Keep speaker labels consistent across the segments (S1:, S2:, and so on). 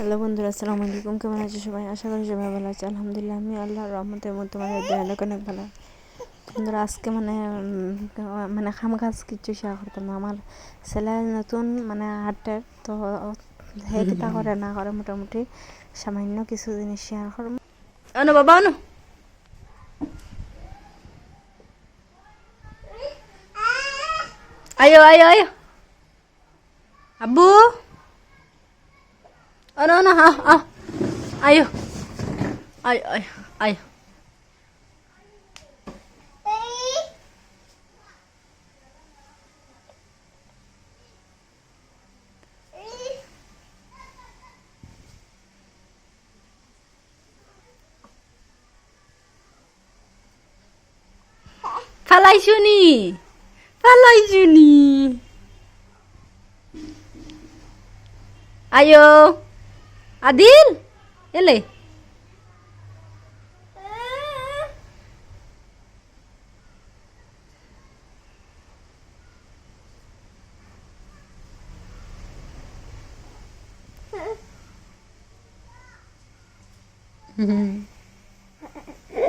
S1: Hello বন্ধুরা আসসালামু আলাইকুম। কেমন আছো সবাই? আশা করি সবাই ভালো আছে। আলহামদুলিল্লাহ আমি আল্লাহর রহমতের মধ্যে তোমাদের দেয় অনেক ভালো বন্ধুরা আজকে মানে মানে খাম কাজ কিছু শেয়ার করতাম না। আমার ছেলে নতুন মানে হাটের তো হে করে না করে মোটামুটি সামান্য কিছু জিনিস শেয়ার করব।
S2: অনু বাবা অনু ayo ayo ayo abu অনু অনু আহ আহ ayo ayo ayo ayo ফালাইছো নি ফালাইছো নি আয়ো আদিল এলে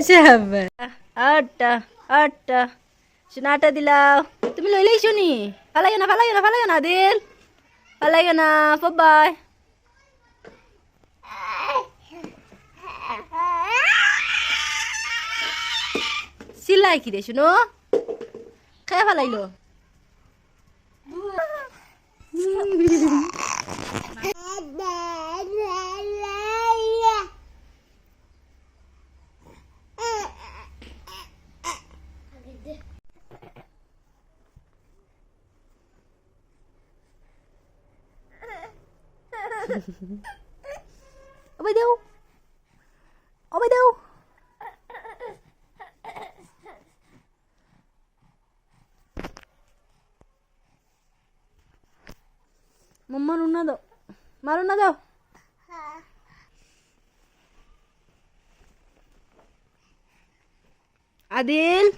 S2: যাবে আটটা আটটা শোনা আটটা দিলাও তুমি লইলেই শুনি ফালাইও না ফালাইও না ফালাইও না দিল ফালাইও না বাই চিল্লাই কি রে শুনো খাই ফালাইলো đâu? Ôi đâu? Maronado. Maronado. Adil.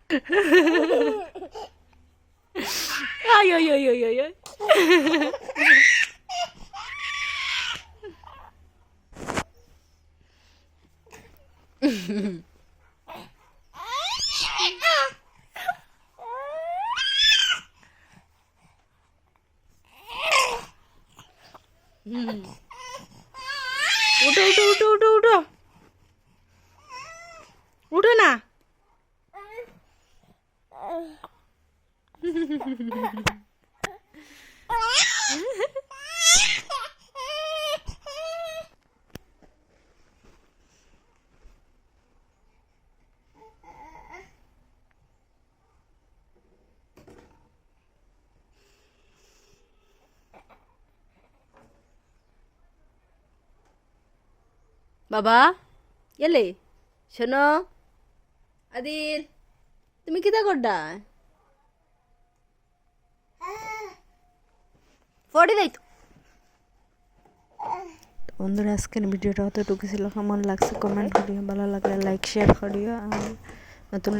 S2: Ay, ay, ay, ay, ay, ay. উঠো উঠো উঠো উঠো উঠো উঠো না বাবা এলে শোনো। আদিল তুমি কিতা করডা? ফড়ি দেই তো
S1: বন্ধুরা, আজকের ভিডিওটা অতটুকু ছিল। কেমন লাগছে কমেন্ট করিও, ভালো লাগলে লাইক শেয়ার করিও, আর নতুন